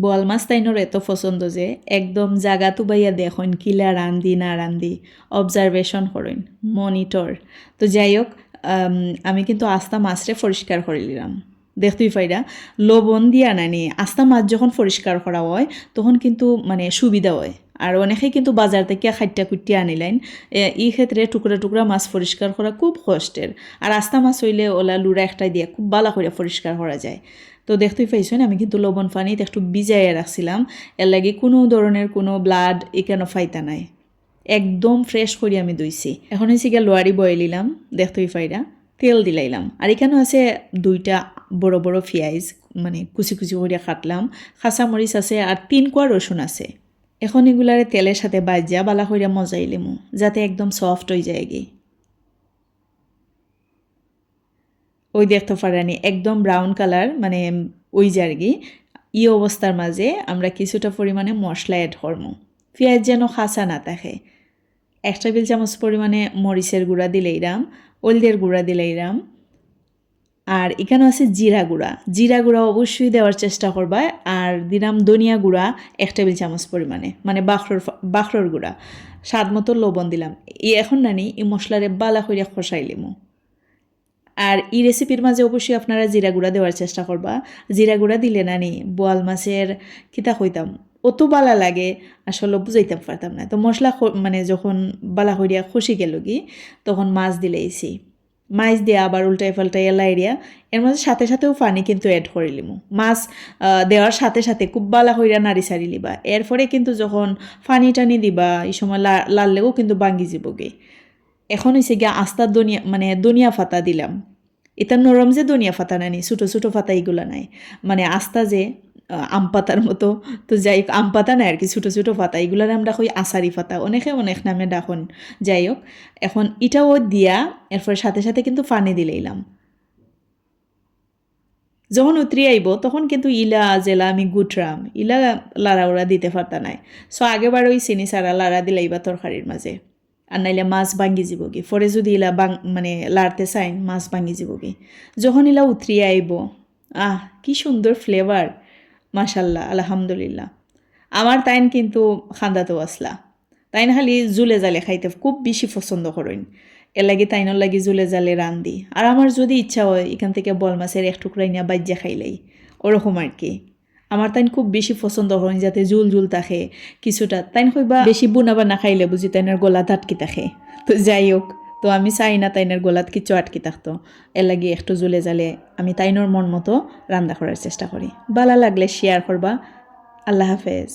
বোয়াল মাছ তাইনোর এত পছন্দ যে একদম জাগা তুবাইয়া দেখুন কিলা রান্দি না রান্দি অবজারভেশন করেন মনিটর তো যাই হোক আমি কিন্তু আস্তা মাছরে পরিষ্কার করে নিলাম দেখতেই পাইরা লবণ দিয়া নানি, আস্তা মাছ যখন পরিষ্কার করা হয়, তখন কিন্তু মানে সুবিধা হয়। আর অনেকেই কিন্তু বাজার থেকে খাইটা কুটিয়া আনিলেন। এই ক্ষেত্রে টুকরা টুকরা মাছ পরিষ্কার করা খুব কষ্টের। আর আস্তা মাছ হইলে ওলা লুড়া একটাই দিয়ে খুব ভালো করে পরিষ্কার করা যায়। তো দেখতেই পাইছেন, আমি কিন্তু লবণ পানিতে একটু ভিজাইয়া রাখছিলাম। এর লাগে কোনো ধরনের কোনো ব্লাড এখানে ফাইতা নাই। একদম ফ্রেশ করে আমি দইছি। এখন হয়েছে গিয়ে লোয়ারি বয়ে নিলাম দেখতেই পাইরা, তেল দিলাইলাম। আর এখানেও আছে দুইটা বড় বড় পেঁয়াজ মানে কুচি কুচি করে কাটলাম। খাঁচা মরিচ আছে আর তিন কোয়া রসুন আছে। এখন এগুলারে তেলের সাথে বাজ্যা বালা কইরা মজাই লিমু, যাতে একদম সফট হয়ে যায় গে ওই দেখতে পারানি একদম ব্রাউন কালার মানে ওই জার্গি ই অবস্থার মাঝে আমরা কিছুটা পরিমাণে মশলা অ্যাড করব পেঁয়াজ যেন খাসা না থাকে। এক টেবিল চামচ পরিমাণে মরিচের গুঁড়া দিলেইরাম হলদের গুঁড়া দিলেইরাম আর এখানে আছে জিরা গুঁড়া। জিরা গুঁড়া অবশ্যই দেওয়ার চেষ্টা করবা। আর দিলাম ধনিয়া গুঁড়া, এক টেবিল চামচ পরিমাণে মানে বাখরর বাখরর গুঁড়া। স্বাদ মতো লবণ দিলাম। এই এখন নানি, এই মশলারে বালা করিয়া খসাই লিমু। আর এই রেসিপির মাঝে অবশ্যই আপনারা জিরা গুঁড়া দেওয়ার চেষ্টা করবা। জিরা গুঁড়া দিলে নানি, বোয়াল মাছের কিতা কইতাম অত বালা লাগে, আসলে বুঝাইতে পারতাম না। তো মশলা মানে যখন বালা করিয়া খসি গেল কি, তখন মাছ দিলেইছি মাছ দিয়ে আবার উল্টাই পাল্টাই লাইরিয়া এর মধ্যে সাথে সাথেও পানি কিন্তু অ্যাড করে লিমু। মাছ দেওয়ার সাথে সাথে খুব বালা হইরা নাড়ি সারি লিবা। এরপরে কিন্তু যখন পানি টানি দিবা, এই সময় লাললেও কিন্তু বাঙ্গি যাবগে এখন হয়েছে গিয়া আস্তার দনিয়া মানে দনিয়া ফাতা দিলাম। এটা নরম যে দনিয়া ফাতা নানি, ছোটো ছোটো ফাতা এগুলা নাই। মানে আস্তা যে আম পাতার মতো। তো যাই হোক, আম পাতা নাই, আর কি ছোটো ছোটো পাতা এগুলার আমরা কই আসারি পাতা, অনেকে অনেক নামে ডাকুন। যাই হোক, এখন এটাও দিয়া এরপর সাথে সাথে কিন্তু পানি দিলেইলাম যখন উতরি আইব, তখন কিন্তু ইলা জেলা আমি গুটরাম, ইলা লাড়া উড়া দিতে পারতা নাই। সো আগেবার ওই চিনি সারা লাড়া দিলাইবা তরকারির মাঝে। আর নাইলে মাছ ভাঙ্গি যাবগি পরে যদি ইলা বাং মানে লাড়তে চাই, মাছ ভাঙ্গি যাবগি যখন ইলা উতরি আইব, আহ, কি সুন্দর ফ্লেভার মাশাল্লাহ, আলহামদুলিল্লাহ। আমার তাইন কিন্তু খান্দাতেও আসলা। তাইন খালি জুলে জালে খাইতে খুব বেশি পছন্দ করেন। এর লাগি তাইনের লাগি জুলে জালে রান্ধি। আর আমার যদি ইচ্ছা হয়, এখান থেকে বল মাছের এক টুকরাই নিয়ে বাজ্যা খাইলেই। ওরকম আর কি। আমার তাইন খুব বেশি পছন্দ করেন যাতে জুল জুল থাকে, কিছুটা। তাইন কইবা বেশি বুনাবা না খাইলে বুঝি তাইনের গলাত আটকি থাকে। তো যাই হোক তো আমি চাই না তাইনের গলাত কিছু আটকি থাকতো। এর লাগে একটু জুলে জালে আমি তাইনোর মন মতো রান্না করার চেষ্টা করি ভালো লাগলে শেয়ার করবা আল্লাহ হাফেজ।